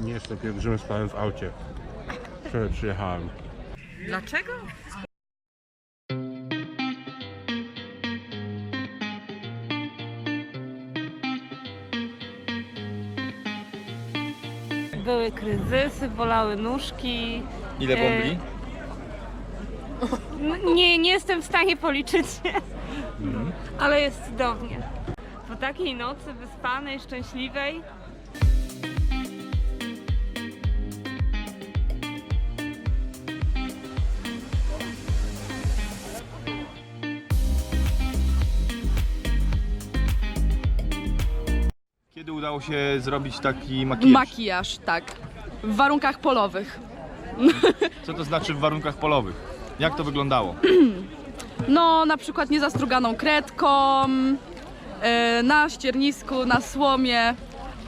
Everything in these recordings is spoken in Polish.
Nie jestem pielgrzymem, spałem w aucie. Wczoraj przyjechałem. Dlaczego? Były kryzysy, bolały nóżki. Ile E, bombli? No, Nie, nie jestem w stanie policzyć, ale jest cudownie. Po takiej nocy wyspanej, szczęśliwej. Udało się zrobić taki makijaż? Makijaż, tak. W warunkach polowych. Co to znaczy w warunkach polowych? Jak to wyglądało? No, na przykład niezastruganą kredką, e, na ściernisku, na słomie,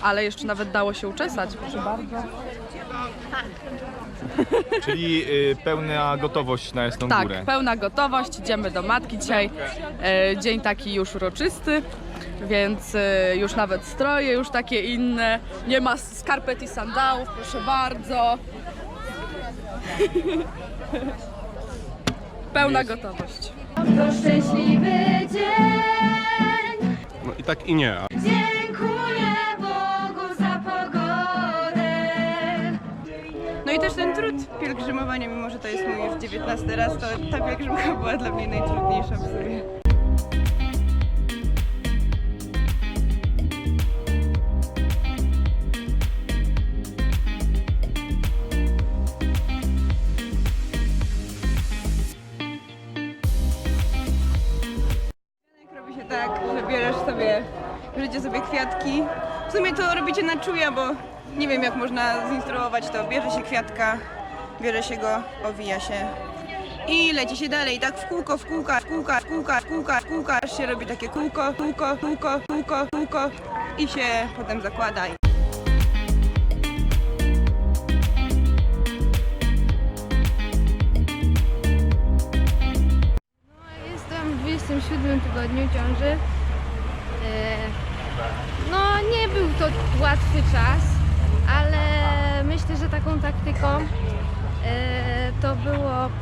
ale jeszcze nawet dało się uczesać, proszę bardzo. Czyli y, pełna gotowość na Jasną Tak, Górę. pełna gotowość, idziemy do matki dzisiaj. E, dzień taki już uroczysty, więc e, już nawet stroje, już takie inne. Nie ma skarpet i sandałów, proszę bardzo. Pełna gotowość. To szczęśliwy dzień. No i tak i nie. a trud pielgrzymowania, mimo że to jest mój już 19 raz, to ta pielgrzymka była dla mnie najtrudniejsza w się tak, że bierzesz sobie, bierzecie sobie kwiatki. W sumie to robicie na czuja, bo nie wiem jak można zinstruować to. Bierze się kwiatka, bierze się go, owija się i leci się dalej, tak w kółko, w kółka, w kółka, w kółka, w kółka, w kółka, aż się robi takie kółko, kółko, kółko, kółko, kółko i się potem zakłada. Jestem w 27 tygodniu ciąży. E, No, nie był to łatwy czas,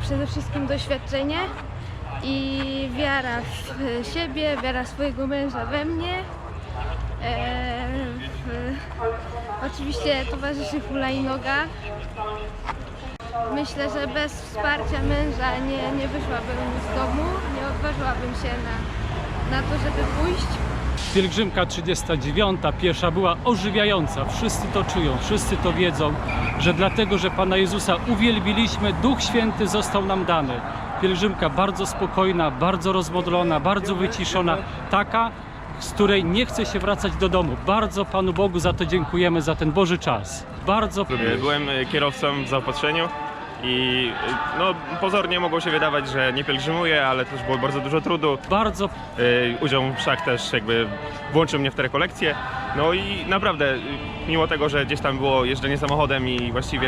przede wszystkim doświadczenie i wiara w siebie, wiara swojego męża we mnie. E, w, oczywiście towarzyszy hulajnoga. Myślę, że bez wsparcia męża nie, nie wyszłabym z domu, nie odważyłabym się na, na to, żeby pójść. Pielgrzymka 39, pierwsza była ożywiająca. Wszyscy to czują, wszyscy to wiedzą, że dlatego, że Pana Jezusa uwielbiliśmy, Duch Święty został nam dany. Pielgrzymka bardzo spokojna, bardzo rozmodlona, bardzo wyciszona, taka, z której nie chce się wracać do domu. Bardzo Panu Bogu za to dziękujemy, za ten Boży czas. Bardzo Byłem e, kierowcą w zaopatrzeniu i no, pozornie mogło się wydawać, że nie pielgrzymuję, ale też było bardzo dużo trudu. bardzo E, Udział wszak też jakby włączył mnie w te rekolekcje. No i naprawdę, e, mimo tego, że gdzieś tam było jeżdżenie samochodem i właściwie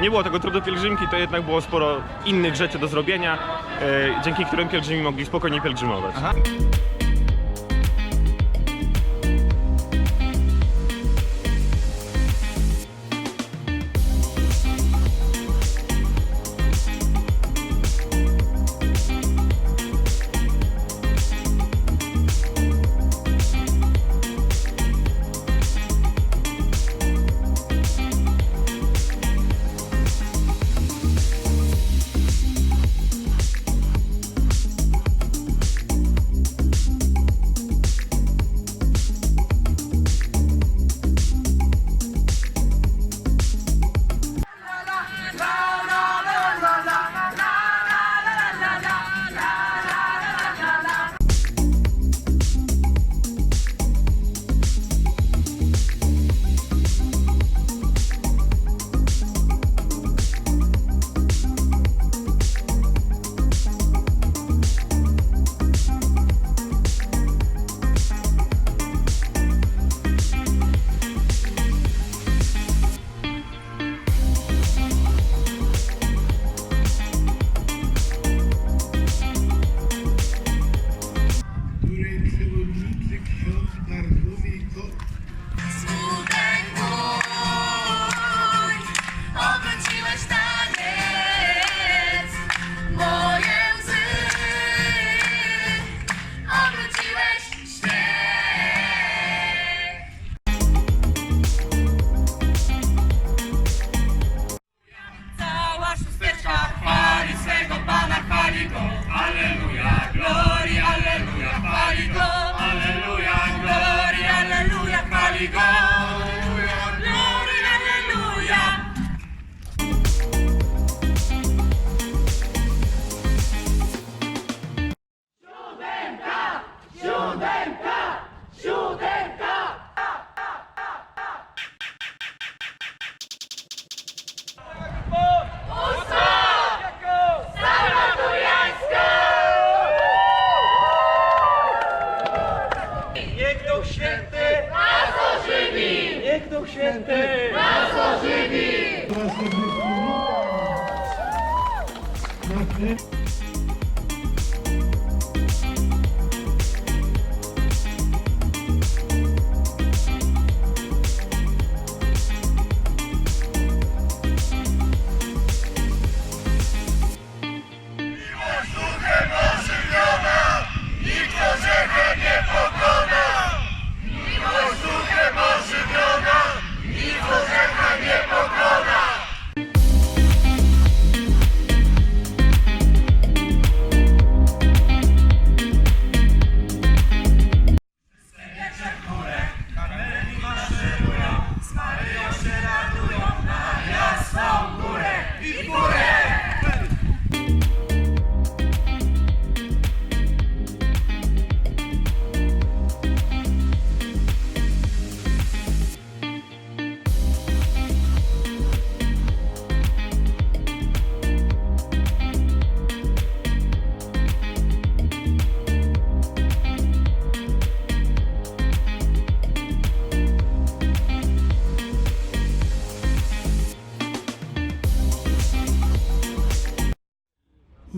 nie było tego trudu pielgrzymki, to jednak było sporo innych rzeczy do zrobienia, e, dzięki którym pielgrzymi mogli spokojnie pielgrzymować. Święte. Świętego.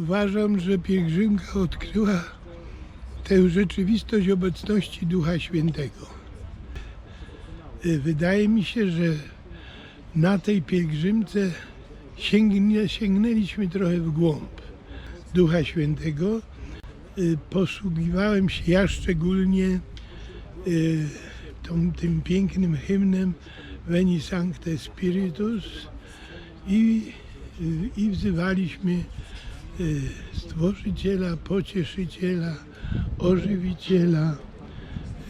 Uważam, że pielgrzymka odkryła tę rzeczywistość obecności Ducha Świętego. Y, Wydaje mi się, że na tej pielgrzymce sięgnie, sięgnęliśmy trochę w głąb Ducha Świętego. Y, Posługiwałem się ja szczególnie y, tą, tym pięknym hymnem Veni Sancte Spiritus i, i wzywaliśmy Stworzyciela, Pocieszyciela, Ożywiciela,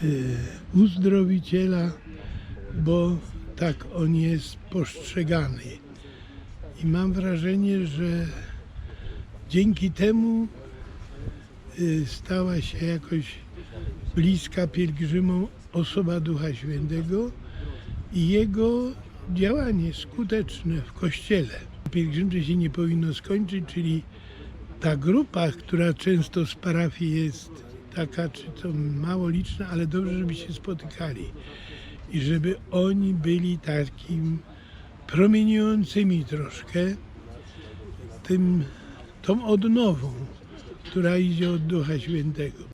y, Uzdrowiciela, bo tak On jest postrzegany. I mam wrażenie, że dzięki temu y, stała się jakoś bliska pielgrzymom osoba Ducha Świętego i Jego działanie skuteczne w Kościele. Pielgrzymce się nie powinno skończyć, czyli ta grupa, która często z parafii jest taka, czy to mało liczna, ale dobrze, żeby się spotykali i żeby oni byli takim promieniującymi troszkę tym, tą odnową, która idzie od Ducha Świętego.